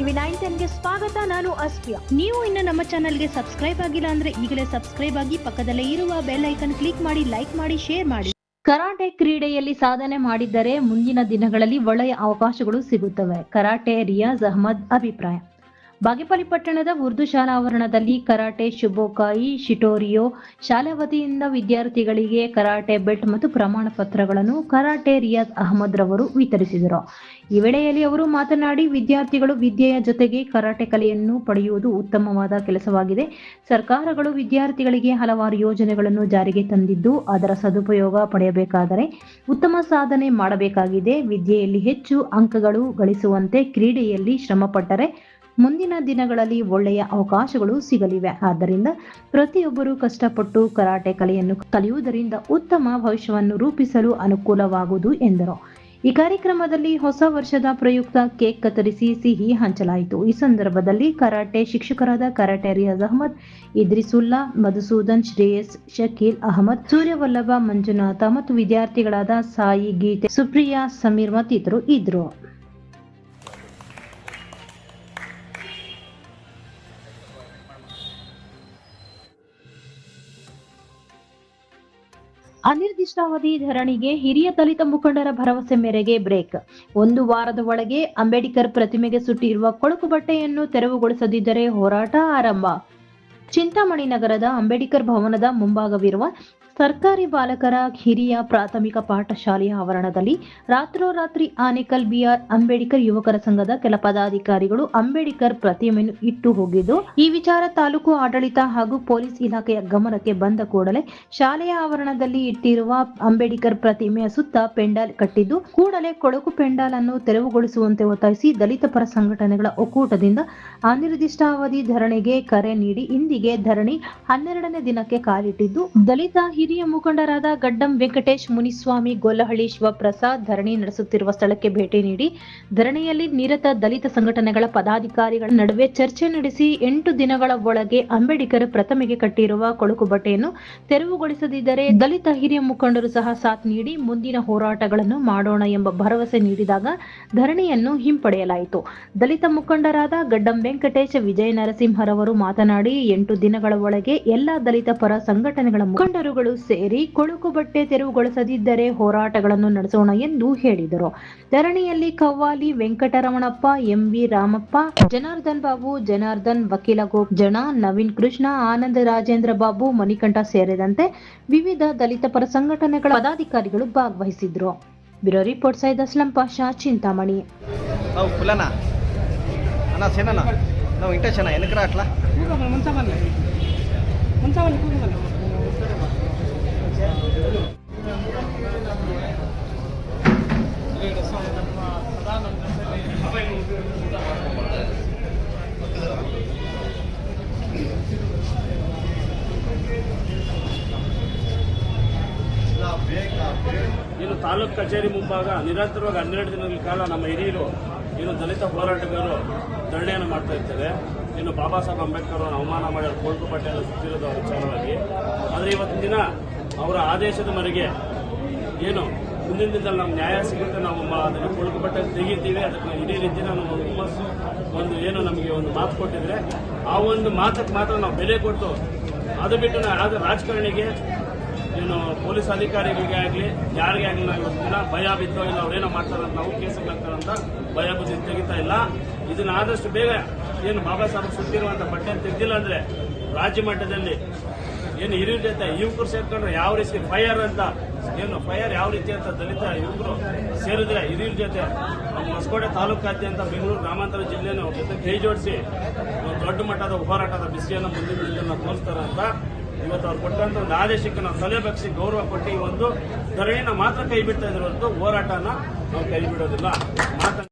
TV nine ಟೆನ್ಗೆ ಸ್ವಾಗತ, ನಾನು ಅಸ್ಪಿಯಾ ನೀವು ಇನ್ನು ನಮ್ಮ ಚಾನಲ್ಗೆ ಸಬ್ಸ್ಕ್ರೈಬ್ ಆಗಿಲ್ಲ ಅಂದ್ರೆ ಈಗಲೇ ಸಬ್ಸ್ಕ್ರೈಬ್ ಆಗಿ ಪಕ್ಕದಲ್ಲೇ ಇರುವ ಬೆಲ್ ಐಕನ್ ಕ್ಲಿಕ್ ಮಾಡಿ, ಲೈಕ್ ಮಾಡಿ, ಶೇರ್ ಮಾಡಿ. ಕರಾಟೆ ಕ್ರೀಡೆಯಲ್ಲಿ ಸಾಧನೆ ಮಾಡಿದ್ದರೆ ಮುಂದಿನ ದಿನಗಳಲ್ಲಿ ಒಳ್ಳೆಯ ಅವಕಾಶಗಳು ಸಿಗುತ್ತವೆ. ಕರಾಟೆ ರಿಯಾಜ್ ಅಹಮದ್ ಅಭಿಪ್ರಾಯ. ಬಾಗೇಪಲ್ಲಿ ಪಟ್ಟಣದ ಉರ್ದು ಶಾಲಾ ಆವರಣದಲ್ಲಿ ಕರಾಟೆ, ಶುಭೋಕಾಯಿ, ಶಿಟೋರಿಯೋ ಶಾಲೆ ವತಿಯಿಂದ ವಿದ್ಯಾರ್ಥಿಗಳಿಗೆ ಕರಾಟೆ ಬೆಲ್ಟ್ ಮತ್ತು ಪ್ರಮಾಣ ಪತ್ರಗಳನ್ನು ಕರಾಟೆ ರಿಯಾಜ್ ಅಹಮದ್ ರವರು ವಿತರಿಸಿದರು. ಈ ವೇಳೆಯಲ್ಲಿ ಅವರು ಮಾತನಾಡಿ, ವಿದ್ಯಾರ್ಥಿಗಳು ವಿದ್ಯೆಯ ಜೊತೆಗೆ ಕರಾಟೆ ಕಲೆಯನ್ನು ಪಡೆಯುವುದು ಉತ್ತಮವಾದ ಕೆಲಸವಾಗಿದೆ. ಸರ್ಕಾರಗಳು ವಿದ್ಯಾರ್ಥಿಗಳಿಗೆ ಹಲವಾರು ಯೋಜನೆಗಳನ್ನು ಜಾರಿಗೆ ತಂದಿದ್ದು, ಅದರ ಸದುಪಯೋಗ ಪಡೆಯಬೇಕಾದರೆ ಉತ್ತಮ ಸಾಧನೆ ಮಾಡಬೇಕಾಗಿದೆ. ವಿದ್ಯೆಯಲ್ಲಿ ಹೆಚ್ಚು ಅಂಕಗಳು ಗಳಿಸುವಂತೆ ಕ್ರೀಡೆಯಲ್ಲಿ ಶ್ರಮಪಟ್ಟರೆ ಮುಂದಿನ ದಿನಗಳಲ್ಲಿ ಒಳ್ಳೆಯ ಅವಕಾಶಗಳು ಸಿಗಲಿವೆ. ಆದ್ದರಿಂದ ಪ್ರತಿಯೊಬ್ಬರು ಕಷ್ಟಪಟ್ಟು ಕರಾಟೆ ಕಲೆಯನ್ನು ಕಲಿಯುವುದರಿಂದ ಉತ್ತಮ ಭವಿಷ್ಯವನ್ನು ರೂಪಿಸಲು ಅನುಕೂಲವಾಗುವುದು ಎಂದರು. ಈ ಕಾರ್ಯಕ್ರಮದಲ್ಲಿ ಹೊಸ ವರ್ಷದ ಪ್ರಯುಕ್ತ ಕೇಕ್ ಕತ್ತರಿಸಿ ಸಿಹಿ ಹಂಚಲಾಯಿತು. ಈ ಸಂದರ್ಭದಲ್ಲಿ ಕರಾಟೆ ಶಿಕ್ಷಕರಾದ ಕರಾಟೆ ರಿಯಾಜ್ ಅಹಮದ್, ಇದ್ರಿಸುಲ್ಲಾ, ಮಧುಸೂದನ್, ಶ್ರೇಯಸ್, ಶಕೀಲ್ ಅಹಮದ್, ಸೂರ್ಯವಲ್ಲಭ ಮಂಜುನಾಥ ಮತ್ತು ವಿದ್ಯಾರ್ಥಿಗಳಾದ ಸಾಯಿ, ಗೀತೆ, ಸುಪ್ರಿಯಾ, ಸಮೀರ್ ಮತ್ತಿತರು ಇದ್ರು ಅನಿರ್ದಿಷ್ಟಾವಧಿ ಧರಣಿಗೆ ಹಿರಿಯ ದಲಿತ ಮುಖಂಡರ ಭರವಸೆ ಮೇರೆಗೆ ಬ್ರೇಕ್. ಒಂದು ವಾರದ ಒಳಗೆ ಅಂಬೇಡ್ಕರ್ ಪ್ರತಿಮೆಗೆ ಸುಟ್ಟಿರುವ ಕೊಳಕು ಬಟ್ಟೆಯನ್ನು ತೆರವುಗೊಳಿಸದಿದ್ದರೆ ಹೋರಾಟ ಆರಂಭ. ಚಿಂತಾಮಣಿ ನಗರದ ಅಂಬೇಡ್ಕರ್ ಭವನದ ಮುಂಭಾಗವಿರುವ ಸರ್ಕಾರಿ ಬಾಲಕರ ಹಿರಿಯ ಪ್ರಾಥಮಿಕ ಪಾಠಶಾಲೆಯ ಆವರಣದಲ್ಲಿ ರಾತ್ರೋರಾತ್ರಿ ಆನೇಕಲ್ ಬಿಆರ್ ಅಂಬೇಡ್ಕರ್ ಯುವಕರ ಸಂಘದ ಕೆಲ ಪದಾಧಿಕಾರಿಗಳು ಅಂಬೇಡ್ಕರ್ ಪ್ರತಿಮೆಯನ್ನು ಇಟ್ಟು ಹೋಗಿದ್ದು, ಈ ವಿಚಾರ ತಾಲೂಕು ಆಡಳಿತ ಹಾಗೂ ಪೊಲೀಸ್ ಇಲಾಖೆಯ ಗಮನಕ್ಕೆ ಬಂದ ಕೂಡಲೇ ಶಾಲೆಯ ಆವರಣದಲ್ಲಿ ಇಟ್ಟಿರುವ ಅಂಬೇಡ್ಕರ್ ಪ್ರತಿಮೆಯ ಸುತ್ತ ಪೆಂಡಾಲ್ ಕಟ್ಟಿದ್ದು, ಕೂಡಲೇ ಕೊಳಕು ಪೆಂಡಾಲ್ ಅನ್ನು ತೆರವುಗೊಳಿಸುವಂತೆ ಒತ್ತಾಯಿಸಿ ದಲಿತ ಪರ ಸಂಘಟನೆಗಳ ಒಕ್ಕೂಟದಿಂದ ಅನಿರ್ದಿಷ್ಟಾವಧಿ ಧರಣಿಗೆ ಕರೆ ನೀಡಿ, ಇಂದಿಗೆ ಧರಣಿ ಹನ್ನೆರಡನೇ ದಿನಕ್ಕೆ ಕಾಲಿಟ್ಟಿದ್ದು, ದಲಿತ ಮುಖಂಡರಾದ ಗಡ್ಡಂ ವೆಂಕಟೇಶ್, ಮುನಿಸ್ವಾಮಿ ಗೊಲ್ಲಹಳ್ಳಿ ಶಿವಪ್ರಸಾದ್ ಧರಣಿ ನಡೆಸುತ್ತಿರುವ ಸ್ಥಳಕ್ಕೆ ಭೇಟಿ ನೀಡಿ ಧರಣಿಯಲ್ಲಿ ನಿರತ ದಲಿತ ಸಂಘಟನೆಗಳ ಪದಾಧಿಕಾರಿಗಳ ನಡುವೆ ಚರ್ಚೆ ನಡೆಸಿ ಎಂಟು ದಿನಗಳ ಒಳಗೆ ಅಂಬೇಡ್ಕರ್ ಪ್ರತಿಮೆಗೆ ಕಟ್ಟಿರುವ ಕೊಳಕು ಬಟ್ಟೆಯನ್ನು ತೆರವುಗೊಳಿಸದಿದ್ದರೆ ದಲಿತ ಹಿರಿಯ ಮುಖಂಡರು ಸಹ ಸಾಥ್ ನೀಡಿ ಮುಂದಿನ ಹೋರಾಟಗಳನ್ನು ಮಾಡೋಣ ಎಂಬ ಭರವಸೆ ನೀಡಿದಾಗ ಧರಣಿಯನ್ನು ಹಿಂಪಡೆಯಲಾಯಿತು. ದಲಿತ ಮುಖಂಡರಾದ ಗಡ್ಡಂ ವೆಂಕಟೇಶ್ ವಿಜಯ ನರಸಿಂಹರವರು ಮಾತನಾಡಿ, ಎಂಟು ದಿನಗಳ ಒಳಗೆ ಎಲ್ಲಾ ದಲಿತ ಪರ ಸಂಘಟನೆಗಳ ಮುಖಂಡರುಗಳು ಸೇರಿ ಕೊಳುಕು ಬಟ್ಟೆ ತೆರವುಗೊಳಿಸದಿದ್ದರೆ ಹೋರಾಟಗಳನ್ನು ನಡೆಸೋಣ ಎಂದು ಹೇಳಿದರು. ಧರಣಿಯಲ್ಲಿ ಕವ್ವಾಲಿ ವೆಂಕಟರಮಣಪ್ಪ ಎಂವಿ ರಾಮಪ್ಪ ಜನಾರ್ದನ್ ಬಾಬು ಜನಾರ್ದನ್ ವಕೀಲ ಗೋಪ್ ಜನ ನವೀನ್ ಕೃಷ್ಣ ಆನಂದ ರಾಜೇಂದ್ರ ಬಾಬು ಮಣಿಕಂಠ ಸೇರಿದಂತೆ ವಿವಿಧ ದಲಿತ ಪರ ಸಂಘಟನೆಗಳ ಪದಾಧಿಕಾರಿಗಳು ಭಾಗವಹಿಸಿದ್ರು. Bureau report Syed Aslam Pasha Chintamani. ನಾವು ಇನ್ನು ತಾಲೂಕು ಕಚೇರಿ ಮುಂಭಾಗ ನಿರಂತರವಾಗಿ ಹನ್ನೆರಡು ದಿನಗಳ ಕಾಲ ನಮ್ಮ ಹಿರಿಯರು, ಇನ್ನು ದಲಿತ ಹೋರಾಟಗಾರರು ಧರಣಿಯನ್ನು ಮಾಡ್ತಾ ಇರ್ತಾರೆ. ಇನ್ನು ಬಾಬಾ ಸಾಹೇಬ್ ಅಂಬೇಡ್ಕರ್ ಅವರನ್ನು ಅವಮಾನ ಮಾಡಿ ಕೋಲ್ಕು ಪಟ್ಟಿಯನ್ನು ಸುತ್ತಿರೋದು ವಿಚಾರವಾಗಿ. ಆದರೆ ಇವತ್ತಿನ ದಿನ ಅವರ ಆದೇಶದ ಮೇರೆಗೆ ಏನು ಮುಂದಿನ ದಿನದಲ್ಲಿ ನಮ್ಗೆ ನ್ಯಾಯ ಸಿಗುತ್ತೆ, ನಾವು ಅದನ್ನು ಕೊಳಕು ಬಟ್ಟೆ ತೆಗಿತೀವಿ ಅದಕ್ಕೆ ಇದೇ ರೀತಿ ನಾವು ಹುಮ್ಮಸ್ಸು ಒಂದು ಏನು ನಮಗೆ ಒಂದು ಮಾತು ಕೊಟ್ಟಿದ್ರೆ, ಆ ಒಂದು ಮಾತಕ್ಕೆ ಮಾತ್ರ ನಾವು ಬೆಲೆ ಕೊಟ್ಟು, ಅದು ಬಿಟ್ಟು ನಾವು ಯಾವುದೇ ರಾಜಕಾರಣಿಗೆ, ಏನು ಪೊಲೀಸ್ ಅಧಿಕಾರಿಗಳಿಗೆ ಆಗಲಿ, ಯಾರಿಗೆ ಆಗಲಿ ನಾವು ದಿನ ಭಯ ಬಿದ್ದೋ ಇಲ್ಲ, ಅವರೇನೋ ಮಾಡ್ತಾರೆ ಅಂತ ನಾವು ಬರ್ತಾರಂತ ಭಯ ಬುದ್ಧಿ ತೆಗಿತಾ ಇಲ್ಲ. ಇದನ್ನು ಆದಷ್ಟು ಬೇಗ ಏನು ಬಾಬಾ ಸಾಹೇಬ್ ಸುತ್ತಿರುವಂಥ ಬಟ್ಟೆ ತೆಗ್ದಿಲ್ಲ ಅಂದರೆ ರಾಜ್ಯ ಮಟ್ಟದಲ್ಲಿ ಏನು ಹಿರಿಯ ಜೊತೆ ಯುವಕರು ಸೇರ್ಕೊಂಡ್ರೆ ಯಾವ ರೀತಿ ಫೈರ್ ಅಂತ ಏನು ಫೈರ್ ಯಾವ ರೀತಿ ಅಂತ ದಲಿತ ಯುವಕರು ಸೇರಿದ್ರೆ ಹಿರಿಯರ ಜೊತೆ ಹೊಸಕೋಟೆ ತಾಲೂಕಾದ್ಯಂತ ಬೆಂಗಳೂರು ಗ್ರಾಮಾಂತರ ಜಿಲ್ಲೆನ ಜೊತೆ ಕೈ ಜೋಡಿಸಿ ದೊಡ್ಡ ಮಟ್ಟದ ಹೋರಾಟದ ಬಿಸಿಯನ್ನು ಮುಂದಿನ ದಿನದಲ್ಲಿ ತೋರಿಸ್ತಾರೆ ಅಂತ ಇವತ್ತು ಅವ್ರು ಕೊಟ್ಟಂತ ಒಂದು ಆದೇಶಕ್ಕೆ ನಾವು ತಲೆ ಬಗ್ಸಿ ಗೌರವ ಕೊಟ್ಟು ಈ ಒಂದು ಧರಣಿನ ಮಾತ್ರ ಕೈ ಬಿಡ್ತಾ ಇದ್ರು ಹೋರಾಟನ ನಾವು ಕೈ ಬಿಡೋದಿಲ್ಲ.